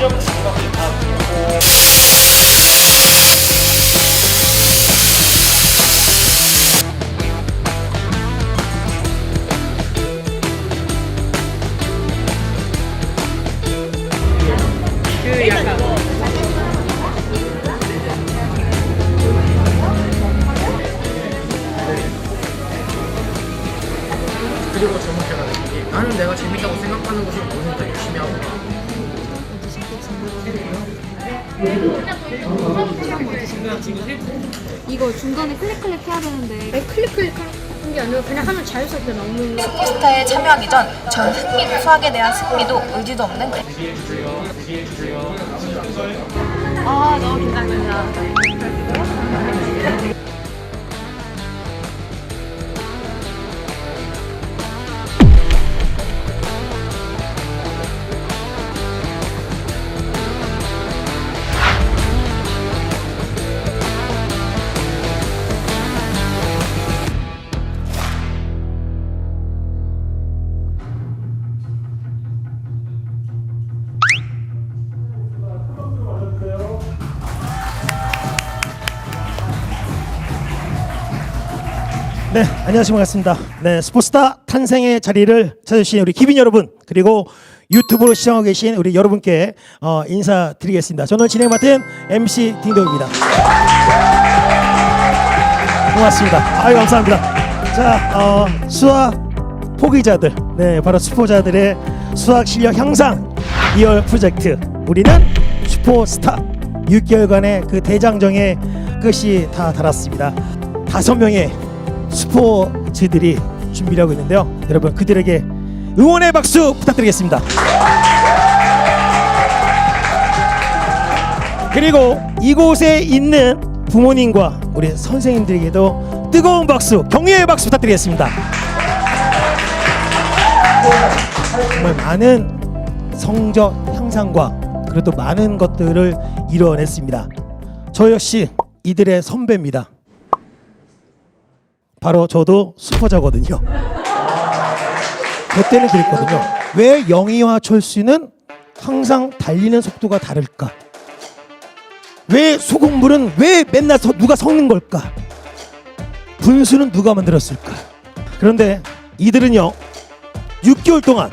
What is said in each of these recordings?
시험 치고 다 보고 이거 중간에 클릭 클릭 해야 되는데 아니, 클릭 클릭 하는 게 아니라 그냥 하면 자연스럽게 나오는 거. 포스터에 참여하기 전전 흥미, 수학에 대한 승리도 의지도 없는 아 너무 긴장된다 네, 안녕하십니까 반갑습니다. 네, 스포츠다 탄생의 자리를 찾으신 우리 기빈 여러분 그리고 유튜브로 시청하고 계신 우리 여러분께 어, 인사드리겠습니다. 저는 진행 맡은 MC 딩동입니다. 고맙습니다. 아유 감사합니다. 자, 어, 수학 포기자들, 네, 바로 수포자들의 수학 실력 향상 2월 프로젝트. 우리는 슈퍼스타 6개월간의 그 대장정의 끝이 다 달았습니다. 다섯 명의 스포츠들이 준비를 하고 있는데요. 여러분 그들에게 응원의 박수 부탁드리겠습니다. 그리고 이곳에 있는 부모님과 우리 선생님들에게도 뜨거운 박수, 격려의 박수 부탁드리겠습니다. 정말 많은 성적 향상과 그래도 많은 것들을 이뤄냈습니다. 저 역시 이들의 선배입니다. 바로 저도 슈퍼자거든요. 저 때는 그랬거든요. 왜 영희와 철수는 항상 달리는 속도가 다를까? 왜 소금물은 왜 맨날 서- 누가 섞는 걸까? 분수는 누가 만들었을까? 그런데 이들은요, 6개월 동안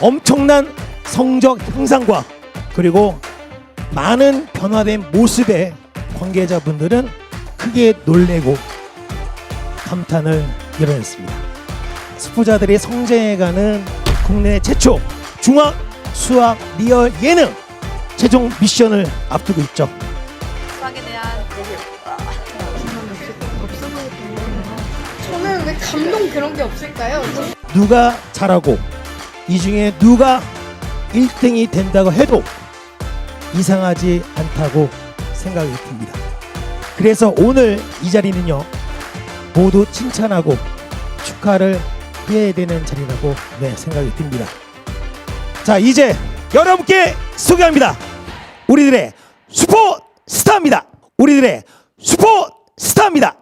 엄청난 성적 향상과 그리고 많은 변화된 모습에 관계자분들은 크게 놀래고 감탄을 이뤄냈습니다. 스포자들의 성장해가는 국내 최초 중학 수학 리얼 예능 최종 미션을 앞두고 있죠. 수학에 대한 저는 왜 감동 그런 게 없을까요? 누가 잘하고 이 중에 누가 1등이 된다고 해도 이상하지 않다고 생각이 듭니다. 그래서 오늘 이 자리는요 모두 칭찬하고 축하를 해야 되는 자리라고 네, 생각이 듭니다. 자 이제 여러분께 소개합니다. 우리들의 슈퍼 스타입니다. 우리들의 슈퍼 스타입니다.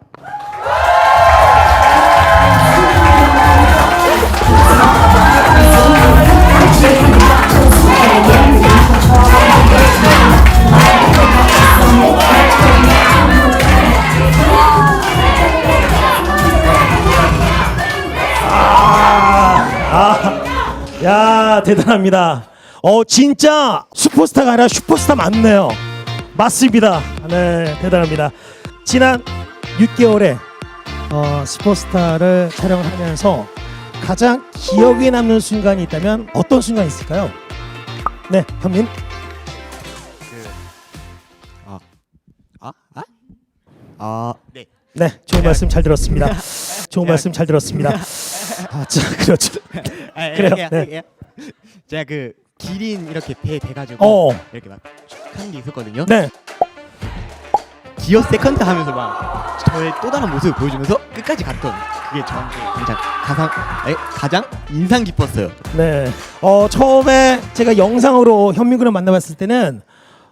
야 대단합니다. 어 진짜 슈퍼스타가 아니라 슈퍼스타 맞네요. 맞습니다. 네 대단합니다. 지난 6개월에 어, 슈퍼스타를 촬영을 하면서 가장 기억에 남는 순간이 있다면 어떤 순간이 있을까요? 네 현민. 아, 아? 아, 네. 네 좋은 말씀 잘 들었습니다. 좋은 말씀 잘 들었습니다. 아 자 그렇죠. 아, 그래요? 이렇게, 네. 이렇게. 제가 그 기린 이렇게 배 돼가지고 어. 이렇게 막 하는 게 있었거든요. 네. 기어 세컨드 하면서 막 저의 또 다른 모습을 보여주면서 끝까지 갔던 그게 저한테 가장 가장 에, 가장 인상 깊었어요. 네. 어, 처음에 제가 영상으로 현민군을 만나봤을 때는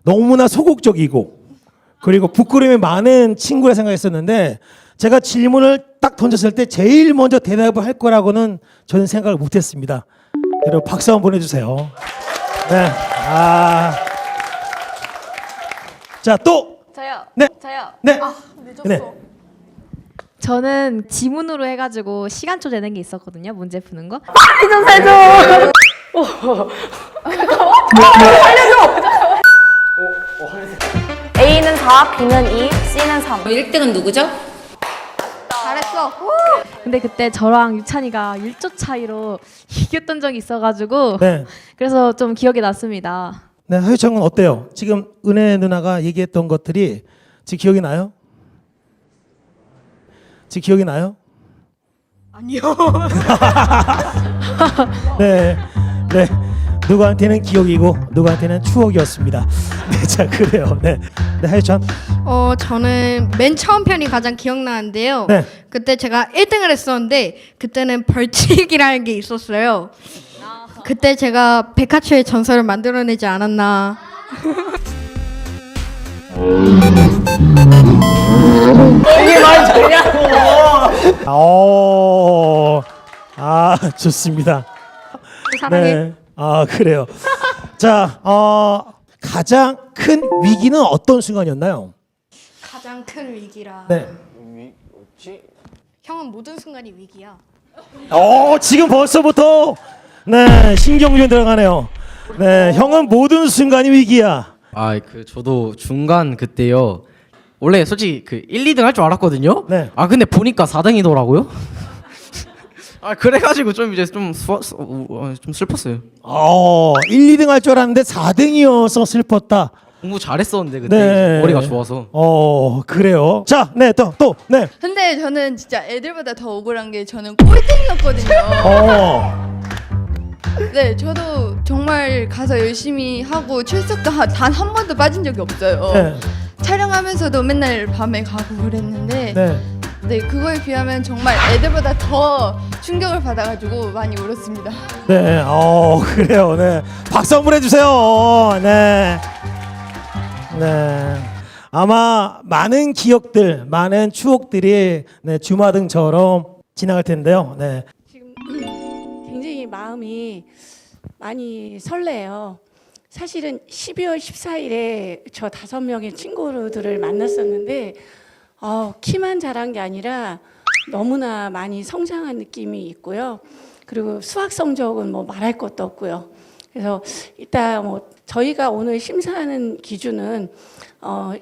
너무나 소극적이고 그리고 부끄러움이 많은 친구라 생각했었는데 제가 질문을 딱 던졌을 때 제일 먼저 대답을 할 거라고는 저는 생각을 못했습니다. 여러분 박수 한번 보내주세요. 네. 아. 자, 또. 저요 네. 저요 네. 네. 저는 지문으로 해가지고 시간초 되는 게 있었거든요 문제 푸는 거 A는 4, B는 2, C는 3 1등은 누구죠? 잘했어. 근데 그때 저랑 유찬이가 1조 차이로 이겼던 적이 있어가지고 네. 그래서 좀 기억에 났습니다. 네, 하유청은 어때요? 지금 은혜 누나가 얘기했던 것들이 지금 기억이 나요? 지금 기억이 나요? 아니요. 네, 네. 누구한테는 기억이고 누구한테는 추억이었습니다. 네, 자 그래요. 네, 네 하유천. 어 저는 맨 처음 편이 가장 기억나는데요. 네. 그때 제가 1등을 했었는데 그때는 벌칙이라는 게 있었어요. 그때 제가 백화초의 전설을 만들어내지 않았나. 오, 아 좋습니다. 사랑해. 네, 아 그래요. 자, 어, 가장 큰 위기는 어떤 순간이었나요? 가장 큰 위기라. 네. 형은 모든 순간이 위기야. 어, 지금 벌써부터 네 신경전 들어가네요. 네, 형은 모든 순간이 위기야. 아 그 저도 중간 그때요. 원래 솔직히 그 1, 2등 할 줄 알았거든요. 네. 아 근데 보니까 4등이더라고요. 아 그래가지고 좀 이제 좀, 수, 수, 어, 좀 슬펐어요. 어, 1, 2등 할 줄 알았는데 4등이어서 슬펐다. 공부 잘했었는데 그때 네. 이제 머리가 좋아서. 어, 그래요. 자, 네, 또, 또, 네. 근데 저는 진짜 애들보다 더 억울한 게 저는 꼴등이었거든요. 어, 네, 저도 정말 가서 열심히 하고 출석도 단 한 번도 빠진 적이 없어요. 네, 촬영하면서도 맨날 밤에 가고 그랬는데 네. 네, 그거에 비하면 정말 애들보다 더 충격을 받아가지고 많이 울었습니다. 네, 어, 그래요. 네. 박수 한번 해주세요. 네. 네. 아마 많은 기억들, 많은 추억들이 네, 주마등처럼 지나갈 텐데요. 네. 지금 굉장히 마음이 많이 설레요. 사실은 12월 14일에 저 다섯 명의 친구들을 만났었는데 어, 키만 자란 게 아니라 너무나 많이 성장한 느낌이 있고요. 그리고 수학 성적은 뭐 말할 것도 없고요. 그래서 일단 뭐 저희가 오늘 심사하는 기준은 어,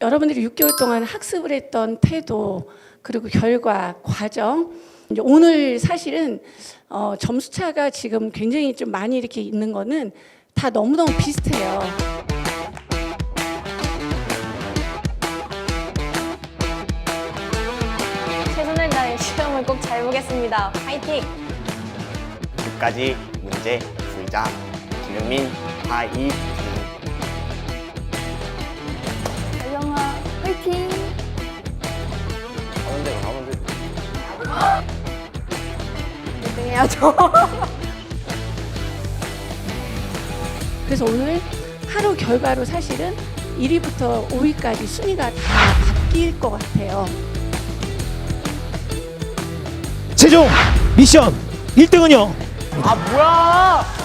여러분들이 6개월 동안 학습을 했던 태도 그리고 결과 과정 오늘 사실은 어, 점수 차가 지금 굉장히 좀 많이 이렇게 있는 거는 다 너무너무 비슷해요. 보겠습니다. 화이팅! 끝까지 문제 풀자 김현민 하이 달영아 화이팅! 하는 대로 하면 돼. 1등 해야죠. 그래서 오늘 하루 결과로 사실은 1위부터 5위까지 순위가 다 바뀔 것 같아요. 최종 미션 1등은요. 아 뭐야?